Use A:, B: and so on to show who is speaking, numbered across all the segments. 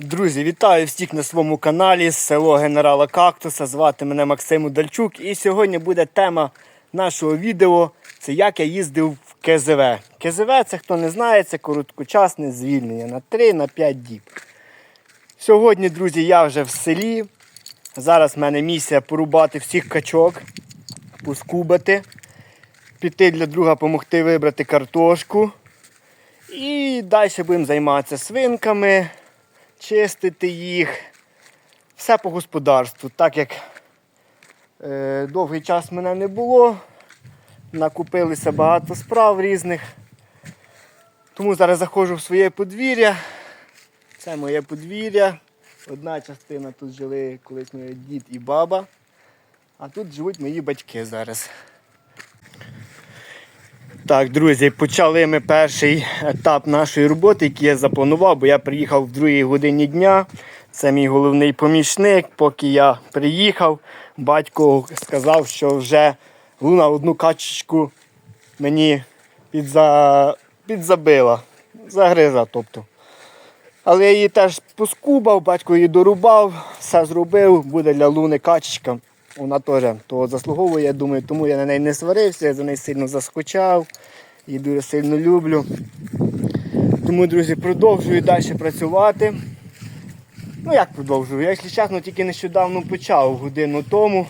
A: Друзі, вітаю всіх на своєму каналі село Генерала Кактуса. Звати мене Максим Удальчук. І сьогодні буде тема нашого відео. Це як я їздив в КЗВ. КЗВ це хто не знає, це короткочасне звільнення на 3-5 діб. Сьогодні, друзі, я вже в селі. Зараз в мене місія порубати всіх качок, поскубати, піти для друга допомогти вибрати картошку. І далі будемо займатися свинками, чистити їх. Все по господарству. Так як е, довгий час мене не було, накупилися багато справ різних. Тому зараз заходжу в своє подвір'я. Це моє подвір'я. Одна частина тут жили колись мій дід і баба, а тут живуть мої батьки зараз. Так, друзі, почали ми перший етап нашої роботи, який я запланував, бо я приїхав в другій годині дня. Це мій головний помічник. Поки я приїхав, батько сказав, що вже луна одну качечку мені підза... підзабила, загриза. тобто. Але я її теж поскубав, батько її дорубав, все зробив, буде для луни качечка. Вона теж того заслуговує, я думаю, тому я на неї не сварився, я за неї сильно заскучав, її дуже сильно люблю. Тому, друзі, продовжую далі працювати. Ну як продовжую? Я, якщо чесно, тільки нещодавно почав годину тому.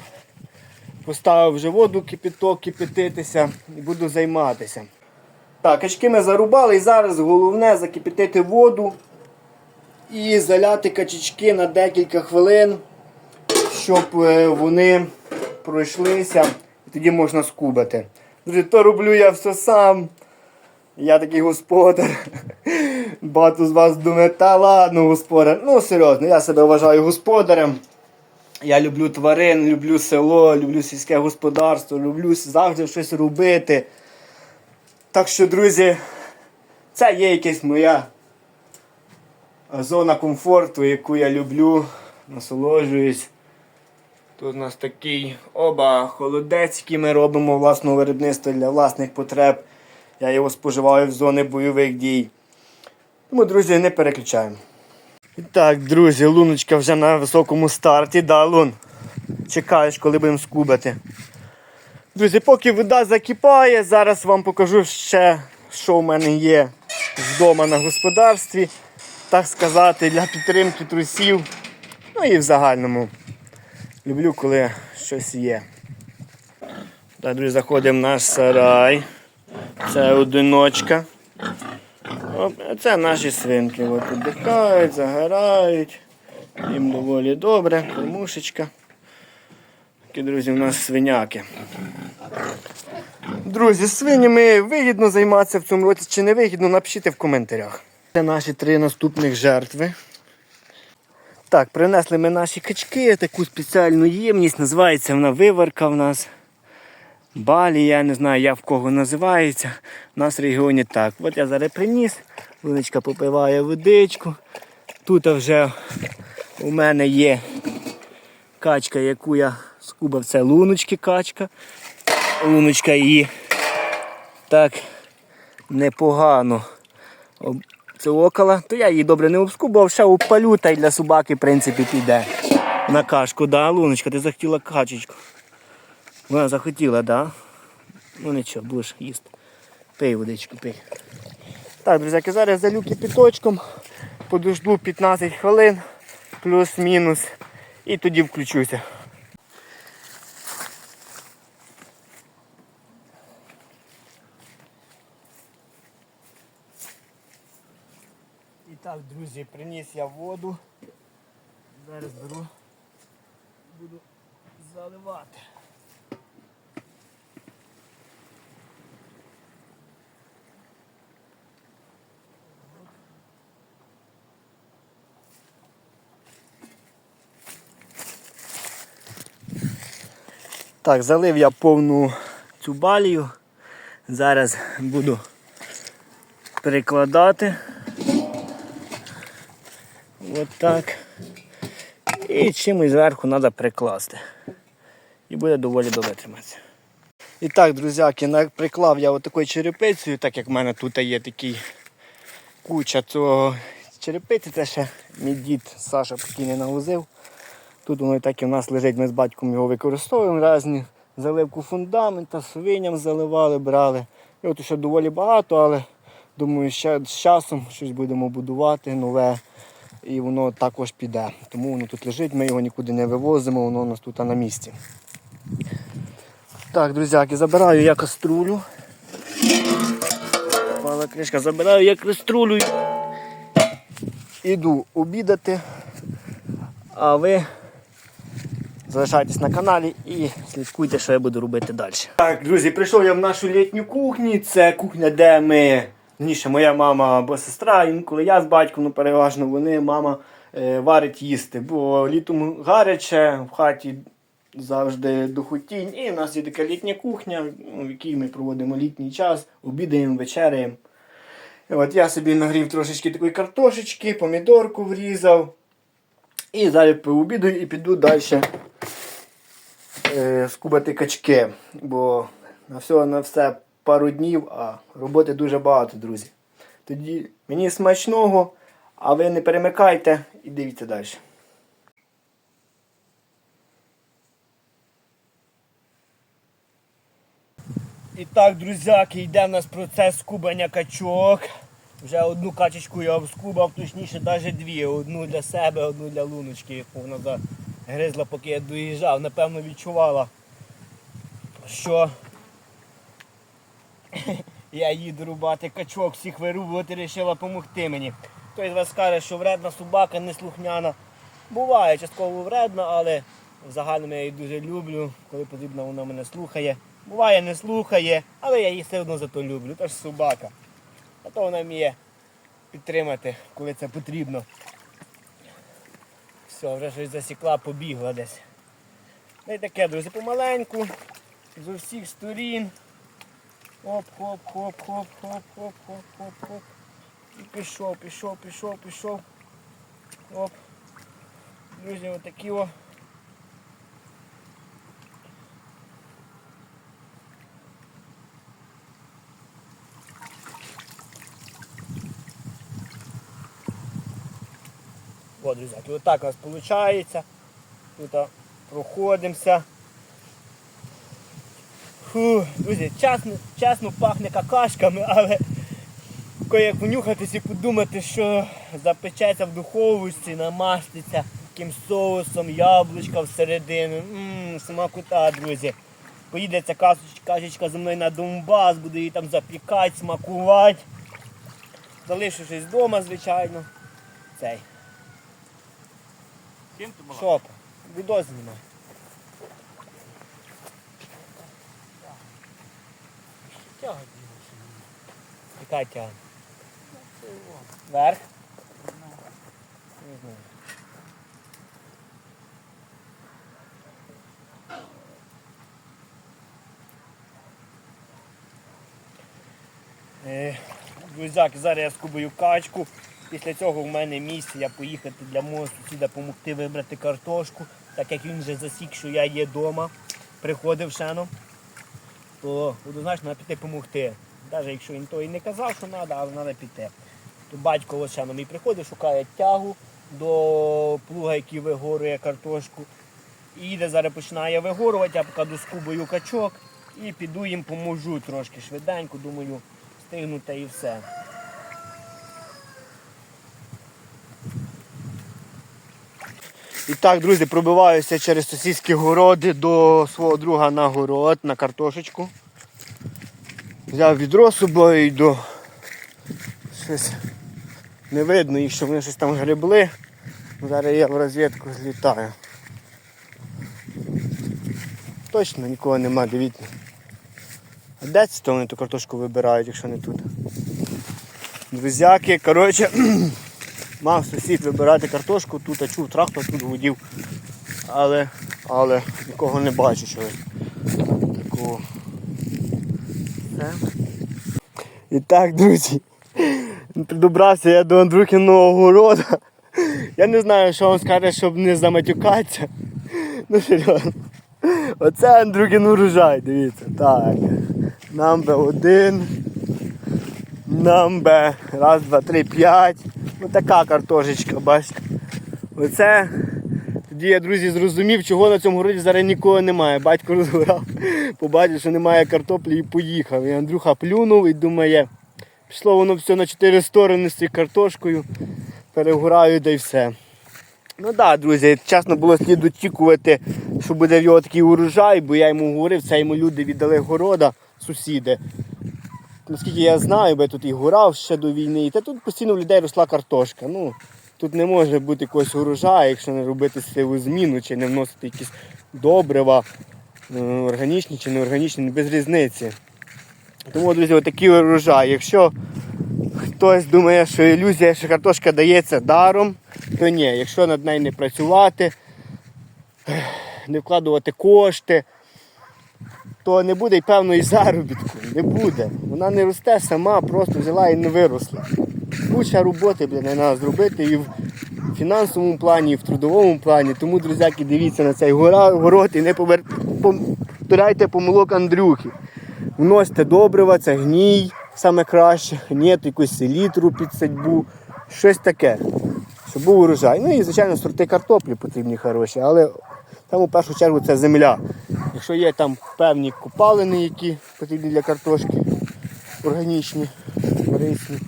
A: Поставив вже воду кипяток, кипятитися і буду займатися. Так, качки ми зарубали і зараз головне закипятити воду і заляти качечки на декілька хвилин щоб е, вони пройшлися, і тоді можна скубати. Друзі, то роблю я все сам. Я такий господар. Багато з вас думає, та ладно, господар. Ну, серйозно, я себе вважаю господарем. Я люблю тварин, люблю село, люблю сільське господарство, люблю завжди щось робити. Так що, друзі, це є якась моя зона комфорту, яку я люблю, насолоджуюсь. Тут у нас такий оба холодець, який ми робимо власного виробництва для власних потреб. Я його споживаю в зони бойових дій. Тому, друзі, не переключаємо. І так, друзі, луночка вже на високому старті. Да, лун. Чекаєш, коли будемо скубати. Друзі, поки вода закипає, зараз вам покажу ще, що в мене є вдома на господарстві. Так сказати, для підтримки трусів. Ну і в загальному. Люблю, коли щось є. Так, друзі, заходимо в наш сарай. Це одиночка. Це наші свинки. От віддихають, загорають. Їм доволі добре, кормушечка. Такі, друзі, у нас свиняки. Друзі, свинями вигідно займатися в цьому році чи не вигідно, напишіть в коментарях. Це наші три наступних жертви. Так, принесли ми наші качки, таку спеціальну ємність, називається вона виварка в нас. Балі, я не знаю, як в кого називається. У нас в регіоні так. От я зараз приніс, Луночка попиває водичку. Тут вже у мене є качка, яку я скубав, це луночки качка. Луночка її так непогано це окола, то я її добре не обскубав, ще упалю, та й для собаки, в принципі, піде. На кашку, да, Луночка, ти захотіла качечку. Вона захотіла, да? Ну нічого, будеш їсти. Пий водичку, пий. Так, друзяки, зараз залю кипіточком, подожду 15 хвилин, плюс-мінус, і тоді включуся. Друзі, приніс я воду. Зараз беру, буду заливати. Так, залив я повну цю балію. Зараз буду перекладати. От. І чимось зверху треба прикласти. І буде доволі добре триматися. І так, друзяки, приклав я отакою черепицею, так як в мене тут є такий куча цього черепиці, це ще мій дід Саша покійний навозив. Тут воно і так і в нас лежить, ми з батьком його використовуємо різні. Заливку фундамента, свиням заливали, брали. І от ще доволі багато, але думаю, ще з часом щось будемо будувати нове. І воно також піде. Тому воно тут лежить, ми його нікуди не вивозимо, воно у нас тут на місці. Так, друзяки, забираю я каструлю. Пала кришка, забираю я каструлю. Іду обідати. А ви залишайтесь на каналі і слідкуйте, що я буду робити далі. Так, друзі, прийшов я в нашу літню кухню. Це кухня, де ми. Ніше моя мама або сестра, інколи я з батьком, ну переважно вони, мама е, варить їсти. Бо літом гаряче, в хаті завжди духотінь. І в нас є така літня кухня, ну, в якій ми проводимо літній час, обідаємо, вечеряємо. От я собі нагрів трошечки такої картошечки, помідорку врізав. І зараз пообідаю і піду далі е, скубати качки. Бо на все, на все пару днів, а роботи дуже багато, друзі. Тоді мені смачного, а ви не перемикайте і дивіться далі. І так, друзяки, йде в нас процес скубання качок. Вже одну качечку я обскубав, точніше навіть дві. Одну для себе, одну для луночки, яку вона загризла, поки я доїжджав. Напевно відчувала, що я їду рубати качок, всіх вирубувати, вирішила допомогти мені. Хтось з вас скаже, що вредна собака, неслухняна. Буває частково вредна, але в загальному я її дуже люблю. Коли потрібно, вона мене слухає. Буває, не слухає, але я її все одно зато люблю. Тож собака. А то вона вміє підтримати, коли це потрібно. Все, вже щось засікла, побігла десь. Ну і таке, друзі, помаленьку, з усіх сторін. Хоп, хоп, хоп, хоп, хоп, хоп, хоп, хоп, хоп. І пішов, пішов, пішов, пішов. Оп. Друзі, отакі о. О, друзяки, отак у нас виходить. Тут проходимося. Фу, друзі, чесно, чесно пахне какашками, але коли як внюхатись і подумати, що запечеться в духовості, намаститься таким соусом, яблучка всередину. Ммм, смакота, друзі. Поїде ця кашечка, зі мною на Донбас, буду її там запікати, смакувати. Залишившись вдома, звичайно. Цей.
B: Ким ти була?
A: Шоп, відос знімай.
B: Тяга
A: Яка тягне? Вверх? Не знаю. Друзяки, зараз я скубаю качку. Після цього в мене місія поїхати для мого сусіда допомогти вибрати картошку, так як він вже засік, що я є вдома, приходив шено, то однозначно треба піти допомогти. Навіть якщо він то і не казав, що треба, але треба піти. То батько ось мій приходить, шукає тягу до плуга, який вигорює картошку. І їде зараз починає вигорувати, я поки доскубую качок і піду їм поможу трошки швиденько, думаю, встигнути і все. І так, друзі, пробиваюся через сусідські городи до свого друга на город, на картошечку. Взяв відро з собою йду. Щось не видно їх, що вони щось там гребли. Зараз я в розвідку злітаю. Точно нікого нема, дивіться. А де це то вони ту картошку вибирають, якщо не тут? Друзяки, коротше, мав сусід вибирати картошку, тут чув трактор, тут гудів. Але, але нікого не бачу. Такого. І так, друзі. Добрався я до Андрухиного города. Я не знаю, що він скаже, щоб не заматюкатися. Ну серйозно. Оце Андрухин урожай, дивіться. Так. Нам би один. Нам би раз, два, три, п'ять. Ось така картошечка, бачите. Оце тоді я, друзі, зрозумів, чого на цьому городі зараз нікого немає. Батько розгорав, побачив, що немає картоплі і поїхав. І Андрюха плюнув і думає, пішло воно все на чотири сторони з цією картошкою, перегораю да й все. Ну так, друзі, чесно було слід очікувати, що буде в його такий урожай, бо я йому говорив, це йому люди віддали города, сусіди. Наскільки я знаю, бо я тут і гурав ще до війни, і та тут постійно в людей росла картошка. Ну, тут не може бути якогось урожаю, якщо не робити сиву зміну чи не вносити якісь добрива, е, органічні чи неорганічні, без різниці. Тому, друзі, отакий урожай. Якщо хтось думає, що ілюзія, що картошка дається даром, то ні, якщо над нею не працювати, не вкладувати кошти, то не буде й певної заробітку. Не буде. Вона не росте сама, просто взяла і не виросла. Куча роботи блін, треба зробити і в фінансовому плані, і в трудовому плані. Тому, друзяки, дивіться на цей город і не повер... повторяйте помилок Андрюхи. Вносьте добрива, це гній, саме краще, ні, якусь селітру під садьбу, щось таке, щоб був урожай. Ну і, звичайно, сорти картоплі потрібні хороші, але там у першу чергу це земля. Якщо є там певні купалини, які потрібні для картошки, органічні, корисні,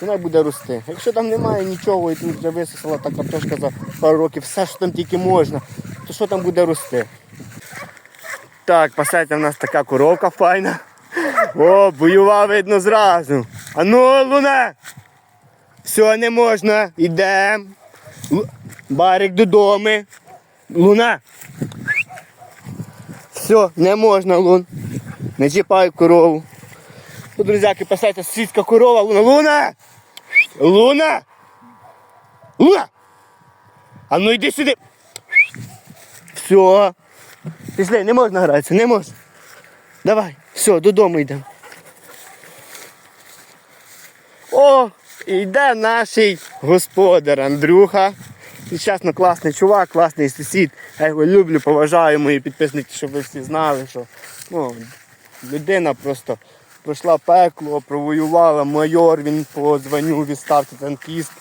A: вона буде рости. Якщо там немає нічого і тут вже висосала та картошка за пару років, все, що там тільки можна, то що там буде рости? Так, пасеться в нас така коровка файна. О, бойова видно зразу. А ну, луна! Все, не можна. Йдем. Лу- Барик додому. Луна. Все, не можна, лун. Не чіпай корову. Тут, друзяки, пасеться сільська корова, луна. Луна! Луна! Луна! А ну йди сюди. Все. Пішли, не можна гратися, не можна. Давай, все, додому йдемо. О, йде наш господар Андрюха. Чесно, класний чувак, класний сусід. Я його люблю, поважаю мої підписники, щоб ви всі знали, що ну, людина просто пройшла пекло, провоювала, майор, він по званню відставці танкіст.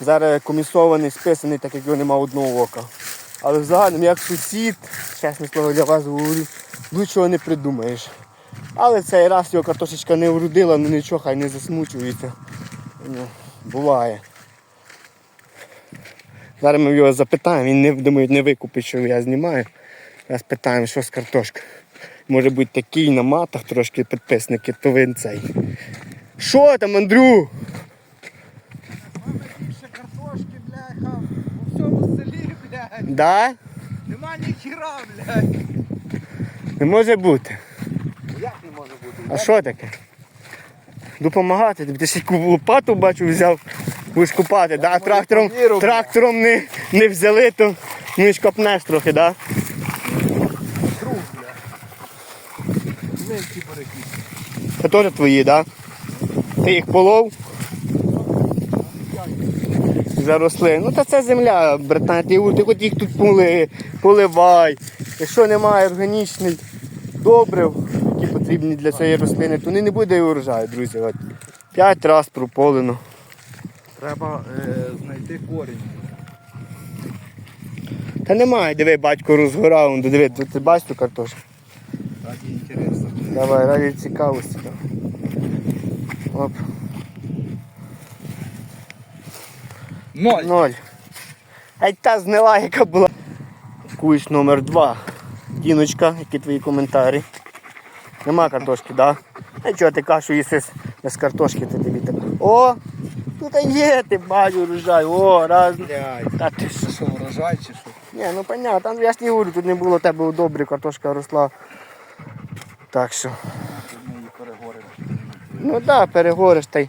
A: Зараз комісований, списаний, так як його нема одного ока. Але взагалі, як сусід, чесне слово для вас говорю, лучшого не придумаєш. Але цей раз його картошечка не вродила, ну нічого, хай не засмучується. Ну, буває. Зараз ми його запитаємо, він не думаю, не викупить, що я знімаю. Зараз питаємо, що з картошкою. Може бути такий на матах трошки підписники, то він цей. Що там, Андрю?
B: Більше картошки, бляха, у всьому селі, блядь.
A: Да?
B: Нема ні хіра, блядь.
A: Не може бути.
B: Як не може бути?
A: А що таке? Допомагати. Ти ще лопату бачу взяв. Будеш купати, да? трактором, трактором не, не взяли, то ну, ж копнеш трохи,
B: барики.
A: Це теж твої, да? Ти їх полов? Заросли. Ну та це земля, братан, ти, хоч їх тут поли, поливай. Якщо немає органічних добрив, які потрібні для цієї рослини, то не, буде і урожаю, друзі. П'ять разів прополено.
B: Треба е, знайти корінь.
A: Та немає, диви, батько розгорав, он, диви, ти, ти бачиш цю картошку?
B: Раді інтересу.
A: Давай, раді цікавості. Оп,
B: Ноль.
A: ноль. Ай та знила, яка була. Куш номер два. Діночка, які твої коментарі? Нема картошки, так? Да? А чого ти кашу їси з- без картошки, ти тобі так. О! Тут є, ти бачу, урожай. О, раз. Та ти що?
B: Що, врожай чи що?
A: Ні, ну понятно, там я ж не говорю, тут не було тебе добре, картошка росла. Так що.
B: Ми її перегоримо.
A: Ну так, да, перегориш та й.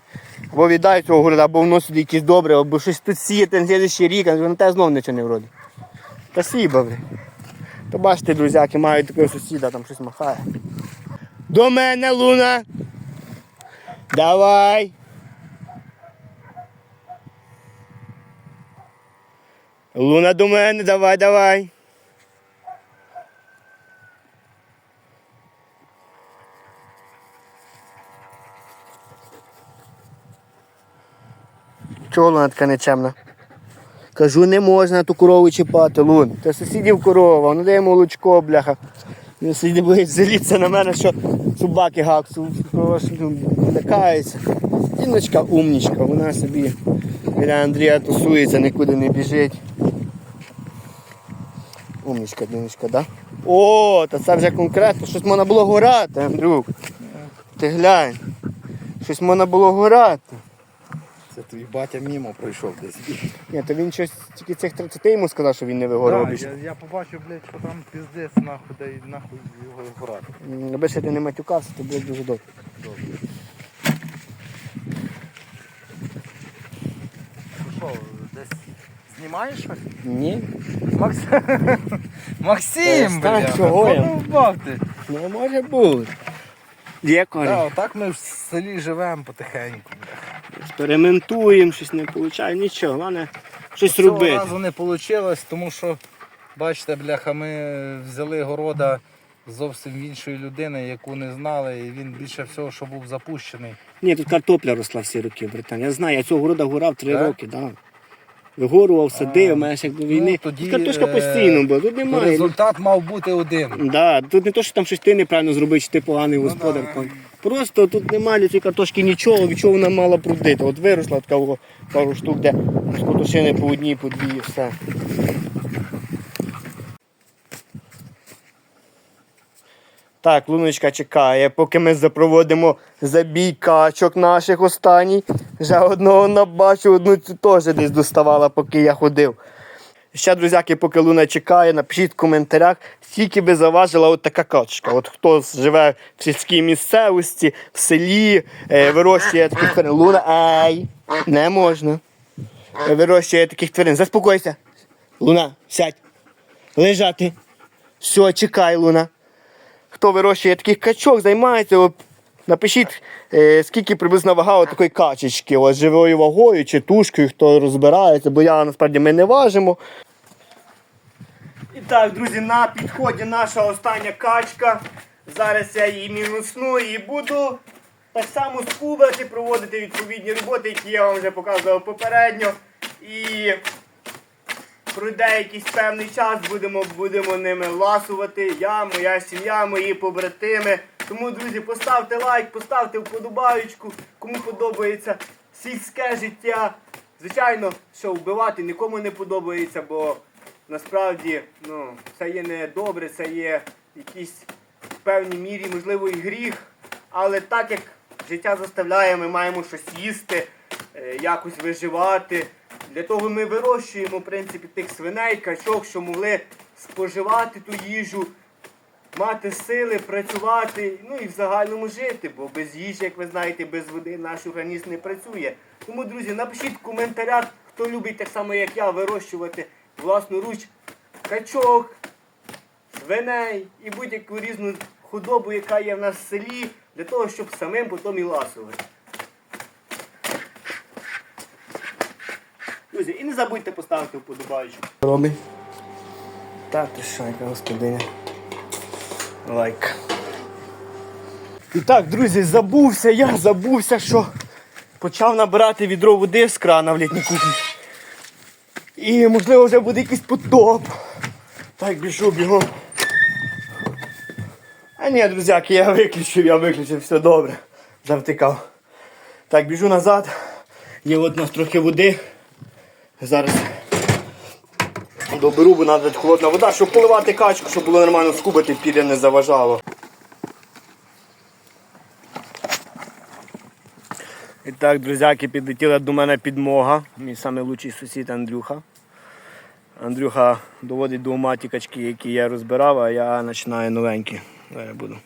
A: Або віддай цього города, або вносить якісь добре, або щось тут сіяти на слідчий рік, а на те знов нічого не вродить. Спасибо, блін. То бачите, друзяки, мають такого сусіда, там щось махає. До мене, Луна! Давай! Луна до мене, давай, давай. Чого вона така нечемна? Кажу, не можна ту корову чіпати, Лун. Це сусідів корова, вона дає молочко, бляха. Він сусіди будуть заліться на мене, що собаки гаксу, лякаються. Діночка умнічка, вона собі біля Андрія тусується, нікуди не біжить. Умнічка, діночка, да? О, та це вже конкретно, щось можна було горати, Андрюк. Ти глянь. Щось можна було горати.
B: Це твій батя мімо пройшов десь.
A: Ні, то він щось тільки цих 30 йому сказав, що він не вигорав
B: Да, я, я побачив, блядь, що там піздець нахуй, й нахуй його грати.
A: Аби ще ти не матюкався, то буде дуже добре.
B: Що, десь знімаєш щось?
A: Ні.
B: Макс...
A: Е,
B: Максим,
A: стань,
B: бля,
A: чого я?
B: задовбав ти.
A: Не може бути. Є корінь.
B: Да, отак ми в селі живемо потихеньку.
A: Експериментуємо, щось не виходить, нічого, головне щось
B: Цього
A: робити.
B: разу не вийшло, тому що, бачите, бляха, ми взяли города зовсім іншої людини, яку не знали, і він більше всього, що був запущений.
A: Ні, тут картопля росла всі роки, братан. Я знаю, я цього города горав три
B: Так?
A: роки, так. Да. Вигорував, садив, мене як до війни.
B: Ну, тоді,
A: тут картошка
B: е,
A: постійно була, тут немає.
B: результат мав бути один.
A: Да, тут не то, що там щось ти неправильно зробив, чи ти поганий
B: Ну,
A: господар.
B: да.
A: Просто тут немає цієї картошки нічого, від чого вона мала прудити. От виросла така о, пару штук, де картошини по одній, по дві і все. Так, луночка чекає, поки ми запроводимо забій качок наших останній. Вже одного набачив, одну цю теж десь доставала, поки я ходив. Ще, друзяки, поки Луна чекає, напишіть в коментарях, скільки би заважила от така качка. От хто живе в сільській місцевості, в селі, е, вирощує таких тварин. Луна, ай, не можна. Вирощує таких тварин. Заспокойся. Луна, сядь. Лежати. Все, чекай, Луна. Хто вирощує таких качок, займається, напишіть, е, скільки приблизно вага от такої качечки, от, живою вагою чи тушкою, хто розбирається, бо я насправді ми не важимо. І так, друзі, на підході наша остання качка. Зараз я її мінусну і буду так само скубати, проводити відповідні роботи, які я вам вже показував попередньо. І пройде якийсь певний час, будемо, будемо ними ласувати. Я, моя сім'я, мої побратими. Тому, друзі, поставте лайк, поставте вподобаючку, кому подобається сільське життя. Звичайно, що вбивати нікому не подобається, бо насправді ну, це є не добре, це є якийсь в певній мірі, можливо, і гріх. Але так як життя заставляє, ми маємо щось їсти, е, якось виживати. Для того ми вирощуємо, в принципі, тих свиней, качок, що могли споживати ту їжу, мати сили, працювати, ну і в загальному жити, бо без їжі, як ви знаєте, без води наш організм не працює. Тому, друзі, напишіть в коментарях, хто любить так само, як я, вирощувати власноруч качок, свиней і будь-яку різну худобу, яка є в нас в селі, для того, щоб самим потім і ласувати. Друзі, і не забудьте поставити вподобаючку. Роби. Та ти що, яка господиня. Лайк. І так, друзі, забувся, я забувся, що почав набирати відро води з крана в літній кухні. І можливо вже буде якийсь потоп. Так, біжу, бігом. А ні, друзяки, я виключив, я виключив, все добре. Завтикав. Так, біжу назад. Є от у нас трохи води. Зараз доберу, бо треба холодна вода, щоб поливати качку, щоб було нормально скубати, пір'я не заважало. І так, друзяки, підлетіла до мене підмога. Мій найкращий сусід Андрюха. Андрюха доводить до ума ті качки, які я розбирав, а я починаю новенькі. Зараз буду.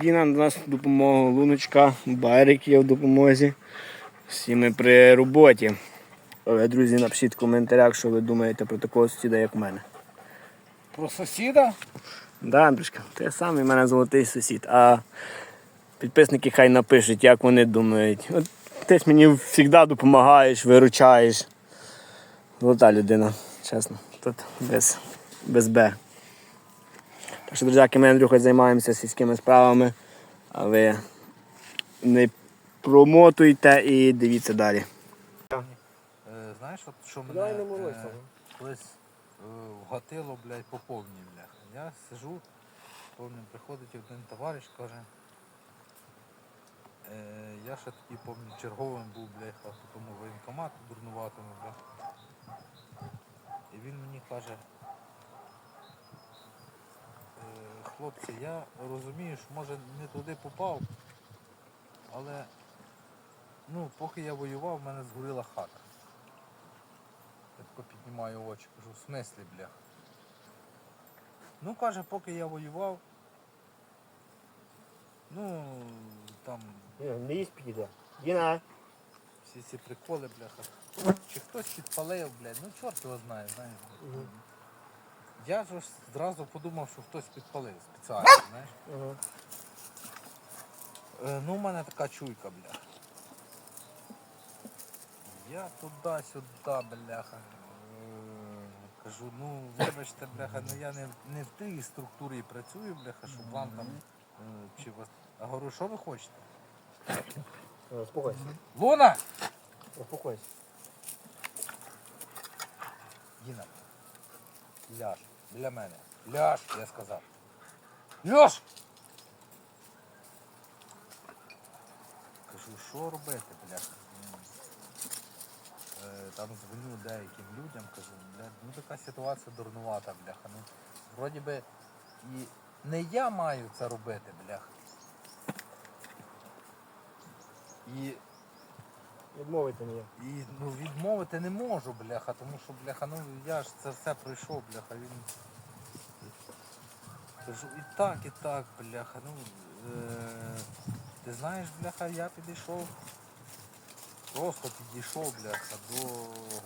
A: Діна до нас в допомогу, Луночка, Байрик є в допомозі. Всі ми при роботі. Але, друзі, напишіть в коментарях, що ви думаєте про такого сусіда, як в мене.
B: Про сусіда?
A: Да, Андрюшка, ти самий в мене золотий сусід. А підписники хай напишуть, як вони думають. От ти ж мені завжди допомагаєш, виручаєш. Золота людина, чесно. Тут без, без Б. Так що, друзяки, ми Андрюха займаємося сільськими справами, а ви не промотуйте і дивіться далі.
B: Знаєш, от що мене
A: Давай не морозь,
B: е, колись е, вгатило, блядь, по повній, бляха. Я сижу, повним приходить один товариш, каже. Е, я ще тоді пам'ятаю, черговим був, бляха, по тому воєнкомату дурнуватому, бля. І він мені каже, «Е, хлопці, я розумію, що може не туди попав, але ну, поки я воював, в мене згоріла хата. Тако піднімаю очі, кажу, в смислі, бля. Ну, каже, поки я воював, ну, там
A: Не їсть піде. Діна.
B: всі ці приколи, бляха. Чи хтось підпалив, блядь, ну чорт його знає, знаєш.
A: Мгм.
B: Я ж зразу подумав, що хтось підпалив спеціально, знаєш.
A: Ага.
B: Е, ну, у мене така чуйка, бляха. Я туди-сюди, бляха. Е, Кажу, ну вибачте, бляха, ну я не, не в тій структурі працюю, бляха, щоб вам там е, чи вас. А говорю, що ви хочете?
A: Успокойся.
B: Луна!
A: Успокойся.
B: Діна, ляж, біля мене. Ляж, я сказав. Ляж! Кажу, що робити, бляха? Е, Там дзвоню деяким людям, кажу, бля, ну така ситуація дурнувата, бляха. Ну, вроді би і не я маю це робити, бляха. І
A: Відмовити мені.
B: І ну, відмовити не можу, бляха, тому що, бляха, ну я ж це все пройшов, бляха, він. Кажу, і так, і так, бляха, ну. Е... Ти знаєш, бляха, я підійшов. Просто підійшов, бляха, до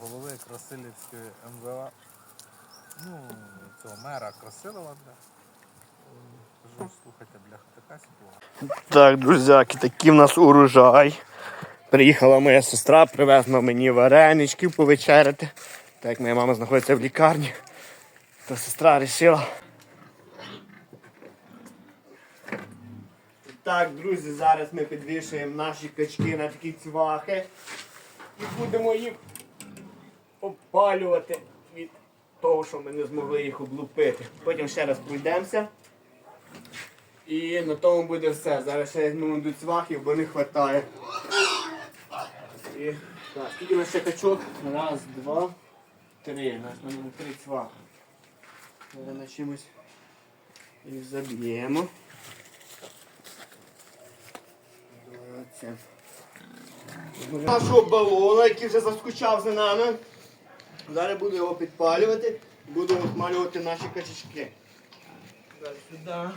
B: голови Красилівської МВА. Ну, цього мера Красилова, бляха. Кажу, слухайте, бляха, така ситуація.
A: Так, друзяки, такий в нас урожай. Приїхала моя сестра, привезла мені вареничків повечеряти. Так як моя мама знаходиться в лікарні, то сестра вирішила. Так, друзі, зараз ми підвішуємо наші качки на такі цвахи і будемо їх опалювати від того, що ми не змогли їх облупити. Потім ще раз пройдемося. І на тому буде все. Зараз ще візьмемо до цвахів, бо не вистачає. Так, скільки у нас ще качок? Раз, два, три. Нас на три цвахи. Зараз чимось їх заб'ємо. Оце. Нашого балона, який вже заскучав за нами. Зараз буду його підпалювати, буду обмалювати наші качечки. Зараз сюди.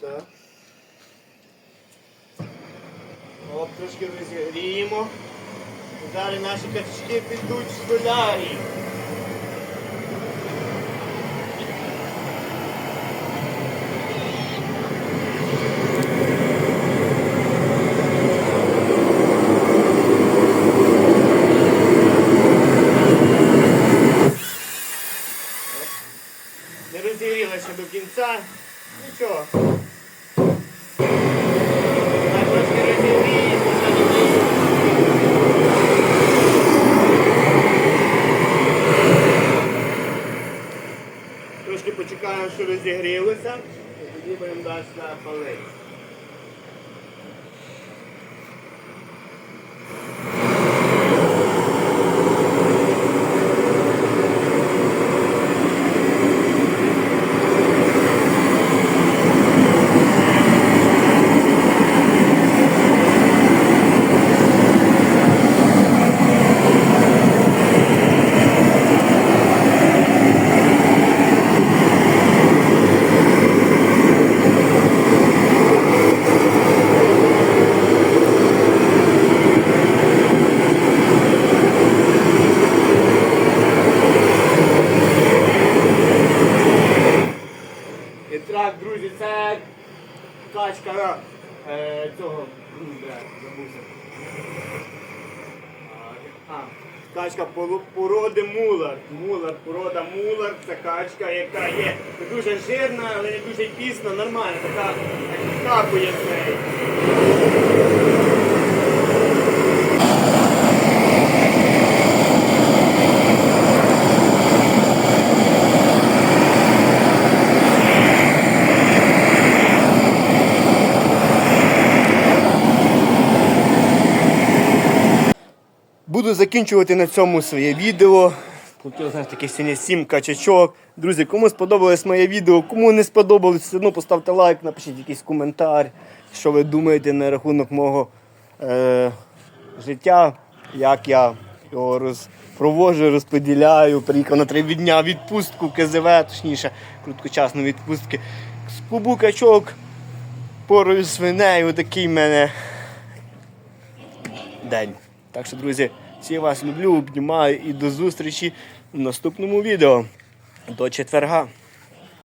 A: Так. Оп, трошки розігріємо. Зараз наші качечки підуть в солярі. Буду закінчувати на цьому своє відео. Хотів, знаєш, таких сьогодні сім качачок. Друзі, кому сподобалось моє відео, кому не сподобалось, все одно поставте лайк, напишіть якийсь коментар, що ви думаєте на рахунок мого е, життя, як я його роз, проводжу, розподіляю. Приїхав на три дня відпустку КЗВ, точніше, короткочасну відпустку. З клубу качок, порою свинею, такий в мене день. Так що, друзі, всі вас люблю, обнімаю і до зустрічі в наступному відео. До четверга.